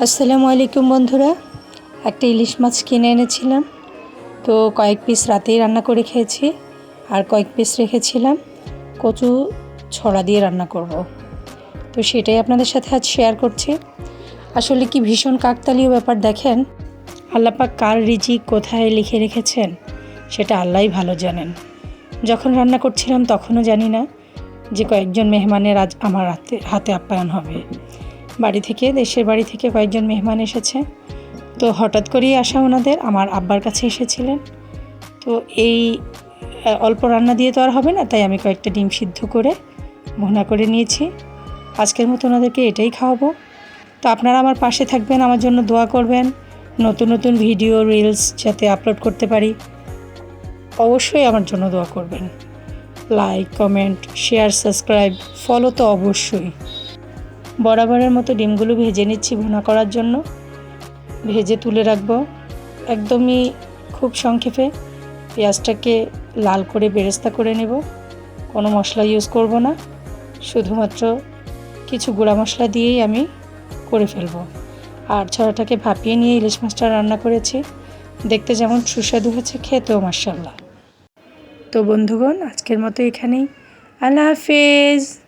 আসসালামু আলাইকুম বন্ধুরা। একটা ইলিশ মাছ কিনে এনেছিলাম। তো কয়েক পিস রাতেই রান্না করে খেয়েছি আর কয়েক পিস রেখেছিলাম। কচু ছড়া দিয়ে রান্না করব। তো সেটাই আপনাদের সাথে আজ শেয়ার করছি। আসলে কি ভীষণ কাকতালীয় ব্যাপার দেখেন? আল্লাপাক কার রিজিক কোথায় লিখে রেখেছেন? সেটা আল্লাহই ভালো জানেন। যখন রান্না করছিলাম তখনও জানি না যে কয়েকজন মেহমানের আজ আমার হাতে হাতে আপ্যায়ন হবে। বাড়ি থেকে, দেশের বাড়ি থেকে কয়েকজন মেহমান এসেছে। তো হঠাৎ করেই আসা ওনাদের, আমার আব্বার কাছে এসেছিলেন। তো এই অল্প রান্না দিয়ে তো আর হবে না, তাই আমি কয়েকটা ডিম সিদ্ধ করে, ভুনা করে নিয়েছি। আজকের মতো ওনাদেরকে এটাই খাওয়াবো। তো আপনারা আমার পাশে থাকবেন, আমার জন্য দোয়া করবেন। নতুন নতুন ভিডিও রিলস যাতে আপলোড করতে পারি। অবশ্যই আমার জন্য দোয়া করবেন। Like comment share subscribe follow তো অবশ্যই। বরাবরের মতো ডিমগুলো ভেজে নিচ্ছি ভুনা করার জন্য। ভেজে তুলে রাখব একদমই খুব সংক্ষেপে। পেঁয়াজটাকে লাল করে বেরেস্তা করে নেব। কোনো মশলা ইউজ করব না। শুধুমাত্র কিছু গুঁড়া মশলা দিয়েই আমি করে ফেলব। আর ছড়াটাকে ভাপিয়ে নিয়ে ইলিশ মাছটা রান্না করেছি। দেখতে যেমন সুস্বাদু হয়েছে, খেতেও মার্শাল্লাহ তো বন্ধুগণ, আজকের মতো এখানেই। আল্লাহ হাফেজ।